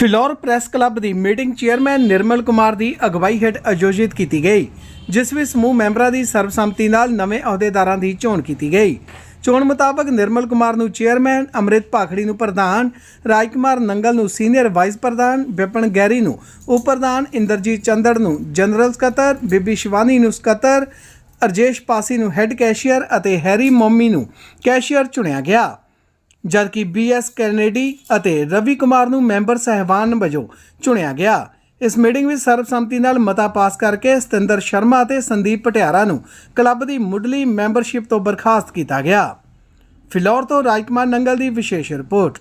Phillaur press club ਦੀ meeting chairman Nirmal Kumar ਦੀ ਅਗਵਾਈ ਹੇਠ ਆਯੋਜਿਤ ਕੀਤੀ ਗਈ, ਜਿਸ ਵਿੱਚ ਸਮੂਹ ਮੈਂਬਰਾਂ ਦੀ ਸਰਬਸੰਮਤੀ ਨਾਲ ਨਵੇਂ ਅਹੁਦੇਦਾਰਾਂ ਦੀ ਚੋਣ ਕੀਤੀ ਗਈ। ਚੋਣ ਮੁਤਾਬਕ ਨਿਰਮਲ ਕੁਮਾਰ ਨੂੰ ਚੇਅਰਮੈਨ, ਅੰਮ੍ਰਿਤ ਭਾਖੜੀ ਨੂੰ ਪ੍ਰਧਾਨ, ਰਾਜਕੁਮਾਰ ਨੰਗਲ ਨੂੰ ਸੀਨੀਅਰ ਵਾਈਸ ਪ੍ਰਧਾਨ ਵਿਪਨ ਗੈਰੀ ਨੂੰ ਉਪ ਪ੍ਰਧਾਨ, ਇੰਦਰਜੀਤ ਚੰਦੜ ਨੂੰ ਜਨਰਲ ਸਕੱਤਰ, ਬੀਬੀ ਸ਼ਿਵਾਨੀ ਨੂੰ ਸਕੱਤਰ, ਅਰਜੇਸ਼ ਪਾਸੀ ਨੂੰ ਹੈੱਡ ਕੈਸ਼ੀਅਰ ਅਤੇ ਹੈਰੀ ਮੋਮੀ ਨੂੰ ਕੈਸ਼ੀਅਰ ਚੁਣਿਆ ਗਿਆ। ਜਦਕਿ ਬੀਐਸ ਕੈਨੇਡੀ ਅਤੇ ਰਵੀ ਕੁਮਾਰ ਨੂੰ ਮੈਂਬਰ ਸਹਿਬਾਨ ਵਜੋਂ ਚੁਣਿਆ ਗਿਆ। ਇਸ ਮੀਟਿੰਗ ਵਿੱਚ ਸਰਬਸੰਮਤੀ ਨਾਲ ਮਤਾ ਪਾਸ ਕਰਕੇ ਸਤਿੰਦਰ ਸ਼ਰਮਾ ਅਤੇ ਸੰਦੀਪ ਪਟਿਆਰਾ ਨੂੰ ਕਲੱਬ ਦੀ ਮੁੱਢਲੀ ਮੈਂਬਰਸ਼ਿਪ ਤੋਂ ਬਰਖਾਸਤ ਕੀਤਾ ਗਿਆ। ਫਿਲੌਰ ਤੋਂ ਰਾਜਕੁਮਾਰ ਨੰਗਲ ਦੀ ਵਿਸ਼ੇਸ਼ ਰਿਪੋਰਟ।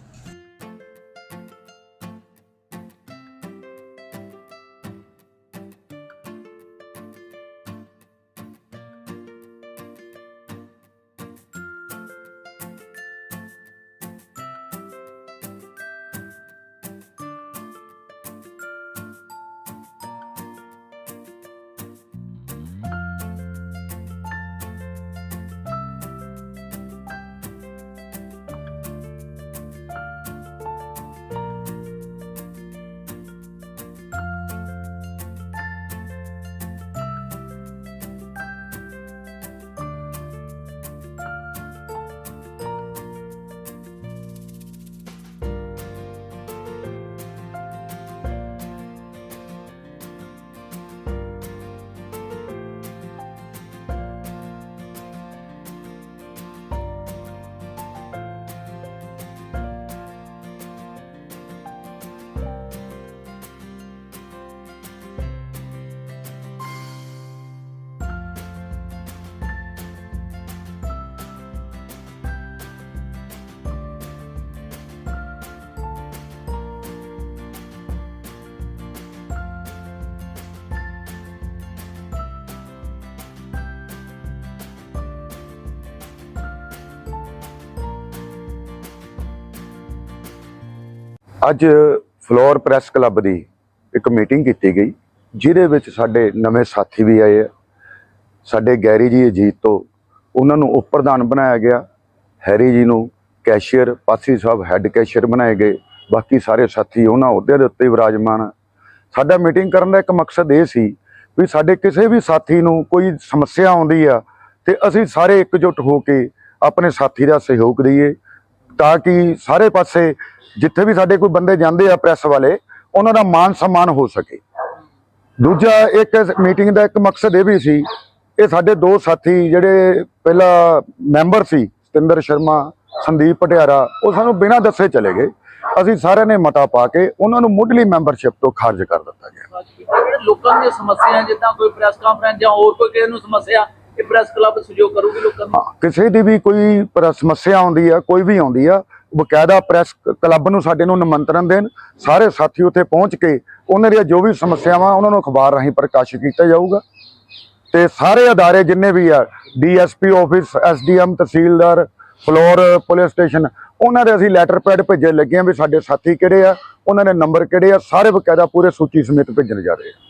ਅੱਜ ਫਲੋਰ ਪ੍ਰੈਸ ਕਲੱਬ ਦੀ ਇੱਕ ਮੀਟਿੰਗ ਕੀਤੀ ਗਈ, ਜਿਹਦੇ ਵਿੱਚ ਸਾਡੇ ਨਵੇਂ ਸਾਥੀ ਵੀ ਆਏ ਆ। ਸਾਡੇ ਗੈਰੀ ਜੀ ਅਜੀਤ ਤੋਂ ਉਹਨਾਂ ਨੂੰ ਉਪ ਪ੍ਰਧਾਨ ਬਣਾਇਆ ਗਿਆ। ਹੈਰੀ ਜੀ ਨੂੰ cashier, Pasi Sahib head cashier ਬਣਾਏ ਗਏ। ਬਾਕੀ ਸਾਰੇ ਸਾਥੀ ਉਹਨਾਂ ਅਹੁਦਿਆਂ ਦੇ ਉੱਤੇ ਵਿਰਾਜਮਾਨ ਆ। ਸਾਡਾ ਮੀਟਿੰਗ ਕਰਨ ਦਾ ਇੱਕ ਮਕਸਦ ਇਹ ਸੀ ਵੀ ਸਾਡੇ ਕਿਸੇ ਵੀ ਸਾਥੀ ਨੂੰ ਕੋਈ ਸਮੱਸਿਆ ਆਉਂਦੀ ਆ ਤੇ ਅਸੀਂ ਸਾਰੇ ਇਕਜੁੱਟ ਹੋ ਕੇ ਆਪਣੇ ਸਾਥੀ ਦਾ ਸਹਿਯੋਗ ਦਈਏ। ਤਾਂ ਕਿ ਸਾਰੇ ਪਾਸੇ ਜਿੱਥੇ ਵੀ ਸਾਡੇ ਕੋਈ ਬੰਦੇ ਜਾਂਦੇ ਆ ਪ੍ਰੈਸ ਵਾਲੇ, ਉਹਨਾਂ ਦਾ ਮਾਨ ਸਨਮਾਨ ਹੋ ਸਕੇ। ਦੂਜਾ ਇੱਕ ਮੀਟਿੰਗ ਦਾ ਇੱਕ ਮਕਸਦ ਇਹ ਵੀ ਸੀ, ਇਹ ਸਾਡੇ ਦੋ ਸਾਥੀ ਜਿਹੜੇ ਪਹਿਲਾ ਮੈਂਬਰ ਸੀ, ਸਤਿੰਦਰ ਸ਼ਰਮਾ, ਸੰਦੀਪ ਪਟਿਆਰਾ ਉਹ ਸਾਨੂੰ ਬਿਨਾਂ ਦੱਸੇ ਚਲੇ ਗਏ। ਅਸੀਂ ਸਾਰਿਆਂ ਨੇ ਮਤਾ ਪਾ ਕੇ ਉਹਨਾਂ ਨੂੰ ਮੁੱਢਲੀ ਮੈਂਬਰਸ਼ਿਪ ਤੋਂ ਖਾਰਜ ਕਰ ਦਿੱਤਾ ਗਿਆ। ਲੋਕਾਂ ਦੀਆਂ ਸਮੱਸਿਆਵਾਂ, ਜਿੱਦਾਂ ਕੋਈ ਪ੍ਰੈਸ ਕਾਨਫਰੰਸ ਜਾਂ ਹੋਰ ਕੋਈ ਕਿਸੇ ਨੂੰ ਸਮੱਸਿਆ ਇਹ ਪ੍ਰੈਸ ਕਲੱਬ ਸਹਿਯੋਗ ਕਰੂਗੀ ਲੋਕਾਂ ਨੂੰ? ਹਾਂ, ਕਿਸੇ ਦੀ ਵੀ ਕੋਈ ਪਰ- ਸਮੱਸਿਆ ਆਉਂਦੀ ਆ ਕੋਈ ਵੀ ਆਉਂਦੀ ਆ ਬਕਾਇਦਾ ਪ੍ਰੈਸ ਕ- ਕਲੱਬ ਨੂੰ ਸਾਡੇ ਨੂੰ ਨਿਮੰਤਰਣ ਦੇਣ ਸਾਰੇ ਸਾਥੀ ਉੱਥੇ ਪਹੁੰਚ ਕੇ ਉਹਨਾਂ ਦੀਆਂ ਜੋ ਵੀ ਸਮੱਸਿਆਵਾਂ ਉਹਨਾਂ ਨੂੰ ਅਖਬਾਰ ਰਾਹੀਂ ਪ੍ਰਕਾਸ਼ਿਤ ਕੀਤਾ ਜਾਊਗਾ। ਤੇ ਸਾਰੇ ਅਦਾਰੇ ਜਿੰਨੇ ਵੀ ਆ DSP office SDM tehsildar Phillaur police station ਉਹਨਾਂ ਦੇ ਅਸੀਂ ਲੈਟਰ ਪੈਡ ਭੇਜੇ ਲੱਗੇ ਆ ਵੀ ਸਾਡੇ ਸਾਥੀ ਕਿਹੜੇ ਆ ਉਹਨਾਂ ਦੇ ਨੰਬਰ ਕਿਹੜੇ ਆ ਸਾਰੇ ਬਕਾਇਦਾ ਪੂਰੇ ਸੂਚੀ ਸਮੇਤ ਭੇਜਣ ਜਾ ਰਹੇ ਆ।